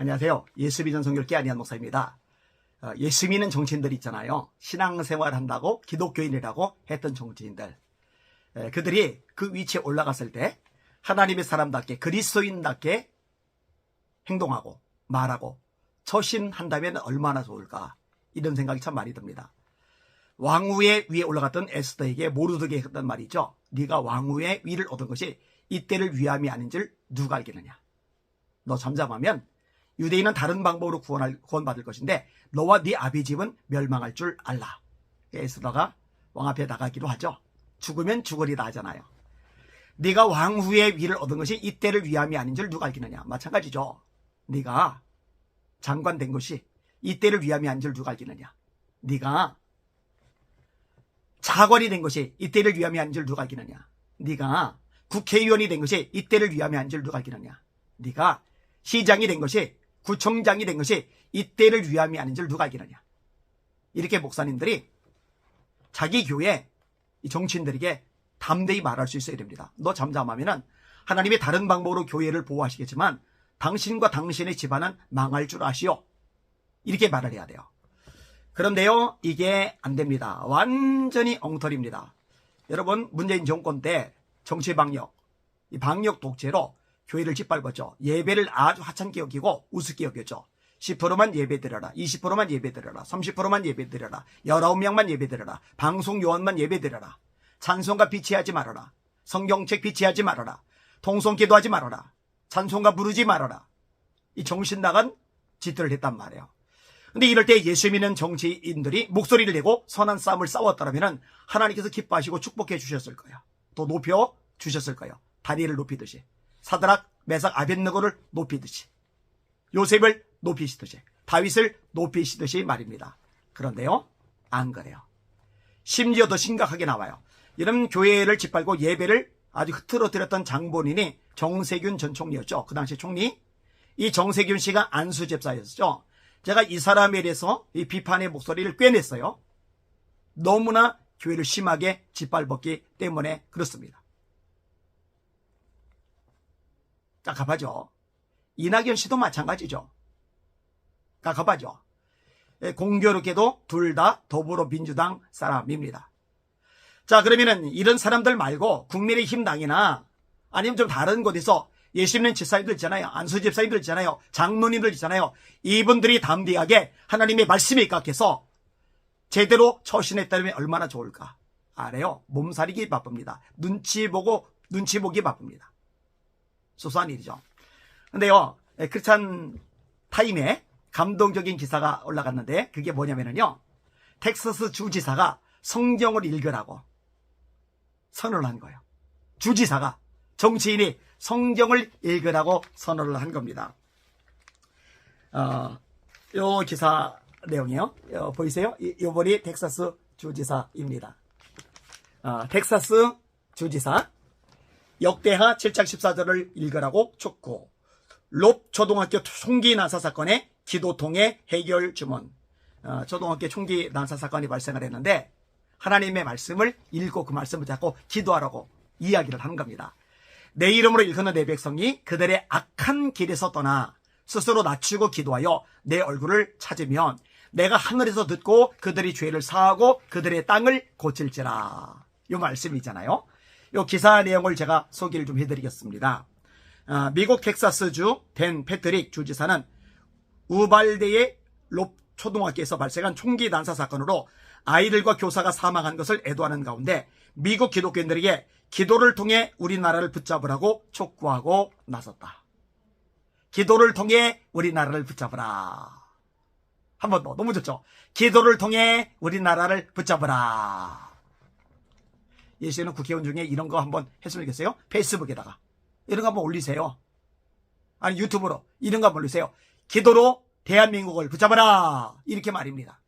안녕하세요. 예수 믿는 성결교 안희한 목사입니다. 어, 예수 믿는 정치인들 있잖아요. 신앙생활 한다고 기독교인이라고 했던 정치인들. 에, 그들이 그 위치에 올라갔을 때 하나님의 사람답게 그리스도인답게 행동하고 말하고 처신한다면 얼마나 좋을까 이런 생각이 참 많이 듭니다. 왕후의 위에 올라갔던 에스더에게 모르드게 했던 말이죠. 네가 왕후의 위를 얻은 것이 이때를 위함이 아닌 줄 누가 알겠느냐. 너 잠잠하면 유대인은 다른 방법으로 구원할, 구원받을 것인데 너와 네 아비 집은 멸망할 줄 알라. 에스더가 왕 앞에 나가기로 하죠. 죽으면 죽으리다 하잖아요. 네가 왕후의 위를 얻은 것이 이때를 위함이 아닌 줄 누가 알겠느냐. 마찬가지죠. 네가 장관 된 것이 이때를 위함이 아닌 줄 누가 알겠느냐. 네가 차관이 된 것이 이때를 위함이 아닌 줄 누가 알겠느냐. 네가 국회의원이 된 것이 이때를 위함이 아닌 줄 누가 알겠느냐. 네가 시장이 된 것이 구청장이 된 것이 이때를 위함이 아닌 줄 누가 알겠느냐. 이렇게 목사님들이 자기 교회 이 정치인들에게 담대히 말할 수 있어야 됩니다. 너 잠잠하면은 하나님의 다른 방법으로 교회를 보호하시겠지만 당신과 당신의 집안은 망할 줄 아시오. 이렇게 말을 해야 돼요. 그런데요, 이게 안 됩니다. 완전히 엉터리입니다. 여러분, 문재인 정권 때 정치 방역, 이 방역 독재로 교회를 짓밟았죠. 예배를 아주 하찮게 여기고 우습게 여겼죠. 10%만 예배 드려라. 20%만 예배 드려라. 30%만 예배 드려라. 19명만 예배 드려라. 방송 요원만 예배 드려라. 찬송가 비치하지 말아라. 성경책 비치하지 말아라. 통성 기도하지 말아라. 찬송가 부르지 말아라. 이 정신 나간 짓들을 했단 말이에요. 근데 이럴 때 예수 믿는 정치인들이 목소리를 내고 선한 싸움을 싸웠다면 하나님께서 기뻐하시고 축복해 주셨을 거예요. 또 높여 주셨을 거예요. 다리를 높이듯이. 사드락, 메삭, 아벤느고를 높이듯이. 요셉을 높이시듯이. 다윗을 높이시듯이 말입니다. 그런데요, 안 그래요. 심지어 더 심각하게 나와요. 이런 교회를 짓밟고 예배를 아주 흐트러뜨렸던 장본인이 정세균 전 총리였죠. 그 당시 총리. 이 정세균 씨가 안수 집사였죠. 제가 이 사람에 대해서 이 비판의 목소리를 꿰냈어요. 너무나 교회를 심하게 짓밟았기 때문에 그렇습니다. 깝깝하죠. 이낙연 씨도 마찬가지죠. 깝깝하죠. 예, 공교롭게도 둘 다 더불어민주당 사람입니다. 자, 그러면은 이런 사람들 말고 국민의힘 당이나 아니면 좀 다른 곳에서 예수 믿는 집사님들 있잖아요. 안수 집사님들 있잖아요. 장로님들 있잖아요. 이분들이 담대하게 하나님의 말씀에 입각해서 제대로 처신했다면 얼마나 좋을까. 아래요. 몸살이기 바쁩니다. 눈치 보고 눈치 보기 바쁩니다. 소소한 일이죠. 근데요. 크리스찬 타임에 감동적인 기사가 올라갔는데 그게 뭐냐면요. 텍사스 주지사가 성경을 읽으라고 선언을 한 거예요. 주지사가 정치인이 성경을 읽으라고 선언을 한 겁니다. 어, 요 기사 내용이요. 요, 보이세요? 이, 요번이 텍사스 주지사입니다. 어, 텍사스 주지사 역대하 7장 14절을 읽으라고 촉구. 롭 초등학교 총기 난사 사건의 기도통의 해결 주문. 어, 초등학교 총기 난사 사건이 발생을 했는데 하나님의 말씀을 읽고 그 말씀을 잡고 기도하라고 이야기를 하는 겁니다. 내 이름으로 일컫는 내 백성이 그들의 악한 길에서 떠나 스스로 낮추고 기도하여 내 얼굴을 찾으면 내가 하늘에서 듣고 그들이 죄를 사하고 그들의 땅을 고칠지라. 이 말씀이잖아요. 이 기사 내용을 제가 소개를 좀 해드리겠습니다. 아, 미국 텍사스주 댄 패트릭 주지사는 우발대의 롭 초등학교에서 발생한 총기 난사 사건으로 아이들과 교사가 사망한 것을 애도하는 가운데 미국 기독교인들에게 기도를 통해 우리나라를 붙잡으라고 촉구하고 나섰다. 기도를 통해 우리나라를 붙잡으라. 한 번 더. 너무 좋죠? 기도를 통해 우리나라를 붙잡으라. 예수는 국회의원 중에 이런 거 한번 했으면 좋겠어요? 페이스북에다가. 이런 거 한번 올리세요. 아니, 유튜브로. 이런 거 한번 올리세요. 기도로 대한민국을 붙잡아라. 이렇게 말입니다.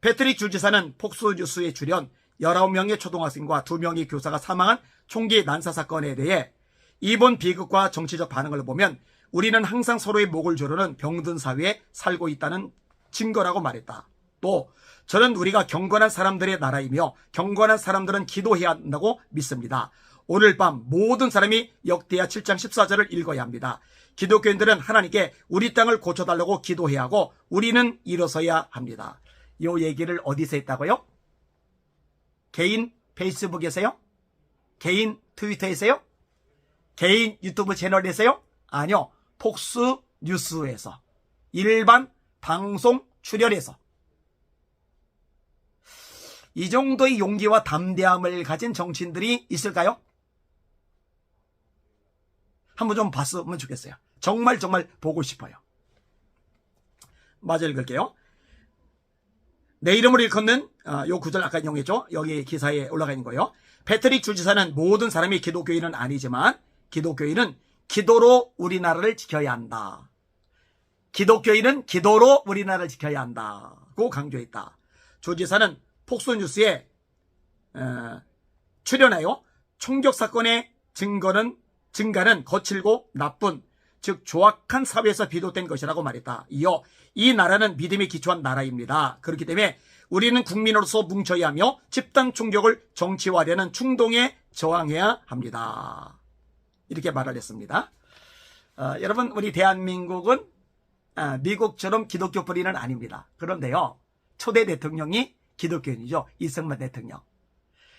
패트릭 주지사는 폭스뉴스에 출연 19명의 초등학생과 2명의 교사가 사망한 총기 난사 사건에 대해 이번 비극과 정치적 반응을 보면 우리는 항상 서로의 목을 조르는 병든 사회에 살고 있다는 증거라고 말했다. 또 저는 우리가 경건한 사람들의 나라이며 경건한 사람들은 기도해야 한다고 믿습니다. 오늘 밤 모든 사람이 역대하 7장 14절을 읽어야 합니다. 기독교인들은 하나님께 우리 땅을 고쳐달라고 기도해야 하고 우리는 일어서야 합니다. 요 얘기를 어디서 했다고요? 개인 페이스북에서요? 개인 트위터에서요? 개인 유튜브 채널에서요? 아니요. 폭스 뉴스에서. 일반 방송 출연에서. 이 정도의 용기와 담대함을 가진 정치인들이 있을까요? 한번 좀 봤으면 좋겠어요. 정말 정말 보고 싶어요. 맞아 읽을게요. 내 이름을 일컫는 아, 요 구절 아까 인용했죠. 여기 기사에 올라가 있는 거예요. 패트릭 주지사는 모든 사람이 기독교인은 아니지만 기독교인은 기도로 우리나라를 지켜야 한다. 기독교인은 기도로 우리나라를 지켜야 한다고 강조했다. 주지사는 폭소뉴스에 어, 출연하여 총격 사건의 증거는 증가는 거칠고 나쁜 즉 조악한 사회에서 비롯된 것이라고 말했다. 이어 이 나라는 믿음에 기초한 나라입니다. 그렇기 때문에 우리는 국민으로서 뭉쳐야 하며 집단 충격을 정치화하려는 충동에 저항해야 합니다. 이렇게 말을 했습니다. 어, 여러분 우리 대한민국은 아, 미국처럼 기독교 뿌리는 아닙니다. 그런데요 초대 대통령이 기독교인이죠. 이승만 대통령.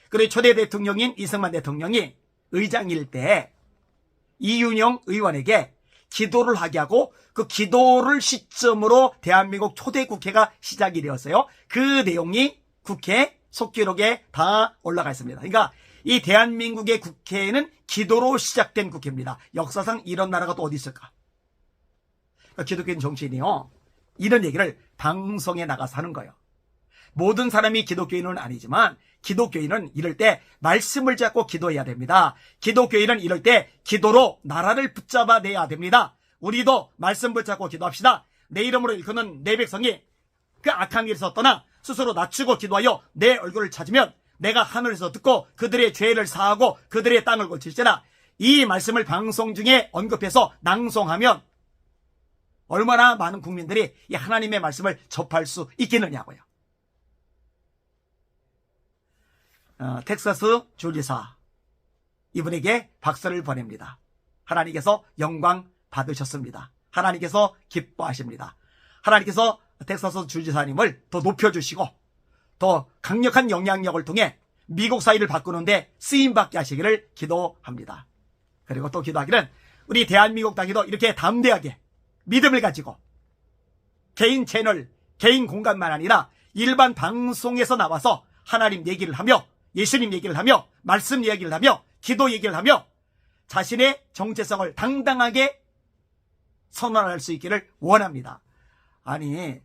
그리고 초대 대통령인 이승만 대통령이 의장일 때 이윤영 의원에게 기도를 하게 하고 그 기도를 시점으로 대한민국 초대 국회가 시작이 되었어요. 그 내용이 국회 속기록에 다 올라가 있습니다. 그러니까 이 대한민국의 국회는 기도로 시작된 국회입니다. 역사상 이런 나라가 또 어디 있을까? 그러니까 기독교인 정치인이요. 이런 얘기를 방송에 나가서 하는 거예요. 모든 사람이 기독교인은 아니지만 기독교인은 이럴 때 말씀을 잡고 기도해야 됩니다. 기독교인은 이럴 때 기도로 나라를 붙잡아 내야 됩니다. 우리도 말씀 붙잡고 기도합시다. 내 이름으로 일컫는 내 백성이 그 악한 길에서 떠나 스스로 낮추고 기도하여 내 얼굴을 찾으면 내가 하늘에서 듣고 그들의 죄를 사하고 그들의 땅을 고칠지라 이 말씀을 방송 중에 언급해서 낭송하면 얼마나 많은 국민들이 이 하나님의 말씀을 접할 수 있겠느냐고요. 어, 텍사스 주지사 이분에게 박수를 보냅니다. 하나님께서 영광 받으셨습니다. 하나님께서 기뻐하십니다. 하나님께서 텍사스 주지사님을 더 높여주시고 더 강력한 영향력을 통해 미국 사회를 바꾸는데 쓰임받게 하시기를 기도합니다. 그리고 또 기도하기는 우리 대한민국 당에도 이렇게 담대하게 믿음을 가지고 개인 채널, 개인 공간만 아니라 일반 방송에서 나와서 하나님 얘기를 하며 예수님 얘기를 하며 말씀 얘기를 하며 기도 얘기를 하며 자신의 정체성을 당당하게 선언할 수 있기를 원합니다. 아니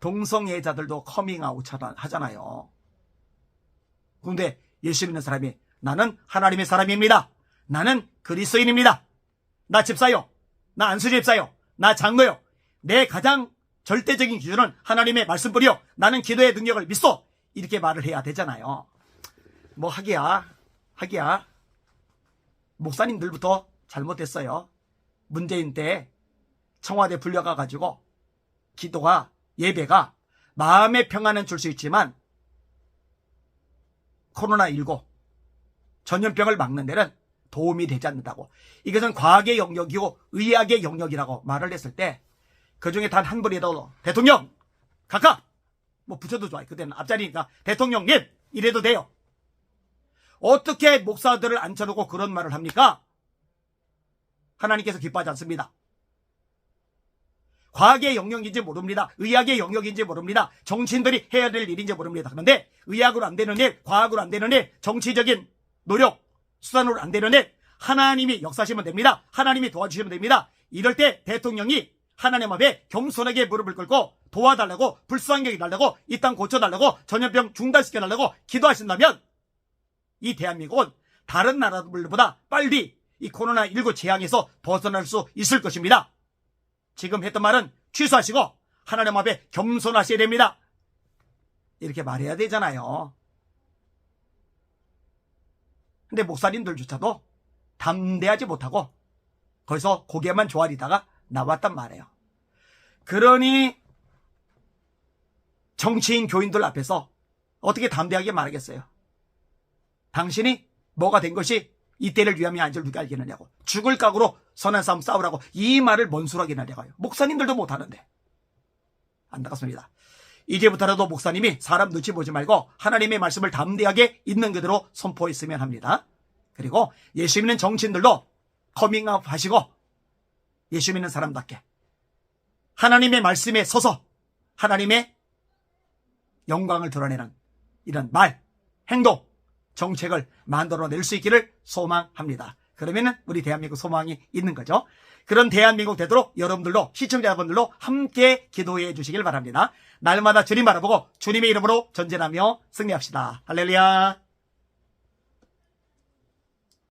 동성애자들도 커밍아웃 하잖아요. 그런데 예수 믿는 사람이 나는 하나님의 사람입니다. 나는 그리스도인입니다. 나 집사요. 나 안수 집사요. 나 장로요. 내 가장 절대적인 기준은 하나님의 말씀뿐이요. 나는 기도의 능력을 믿소. 이렇게 말을 해야 되잖아요. 뭐 하기야 하기야 목사님들부터 잘못했어요. 문재인 때 청와대 불려가 가지고 기도가 예배가 마음의 평안은 줄 수 있지만 코로나19 전염병을 막는 데는 도움이 되지 않는다고. 이것은 과학의 영역이고 의학의 영역이라고 말을 했을 때 그 중에 단 한 분이라도 대통령 각각 뭐 붙여도 좋아요. 그때는 앞자리니까 대통령님 이래도 돼요. 어떻게 목사들을 앉혀놓고 그런 말을 합니까? 하나님께서 기뻐하지 않습니다. 과학의 영역인지 모릅니다. 의학의 영역인지 모릅니다. 정치인들이 해야 될 일인지 모릅니다. 그런데 의학으로 안 되는 일, 과학으로 안 되는 일, 정치적인 노력, 수단으로 안 되는 일, 하나님이 역사하시면 됩니다. 하나님이 도와주시면 됩니다. 이럴 때 대통령이 하나님 앞에 겸손하게 무릎을 꿇고 도와달라고 불쌍하게 달라고 이 땅 고쳐달라고 전염병 중단시켜달라고 기도하신다면 이 대한민국은 다른 나라들보다 빨리 이 코로나19 재앙에서 벗어날 수 있을 것입니다. 지금 했던 말은 취소하시고 하나님 앞에 겸손하셔야 됩니다. 이렇게 말해야 되잖아요. 근데 목사님들조차도 담대하지 못하고 거기서 고개만 조아리다가 나왔단 말이에요. 그러니 정치인 교인들 앞에서 어떻게 담대하게 말하겠어요? 당신이 뭐가 된 것이 이때를 위함이 안절 누가 알겠느냐고. 죽을 각오로 선한 싸움 싸우라고. 이 말을 뭔 수로 하겠느냐고요. 목사님들도 못하는데. 안타깝습니다. 이제부터라도 목사님이 사람 눈치 보지 말고 하나님의 말씀을 담대하게 있는 그대로 선포했으면 합니다. 그리고 예수 믿는 정치인들도 커밍아웃 하시고 예수 믿는 사람답게 하나님의 말씀에 서서 하나님의 영광을 드러내는 이런 말, 행동, 정책을 만들어낼 수 있기를 소망합니다. 그러면은 우리 대한민국 소망이 있는 거죠. 그런 대한민국 되도록 여러분들도 시청자분들도 함께 기도해 주시길 바랍니다. 날마다 주님 바라보고 주님의 이름으로 전진하며 승리합시다. 할렐루야.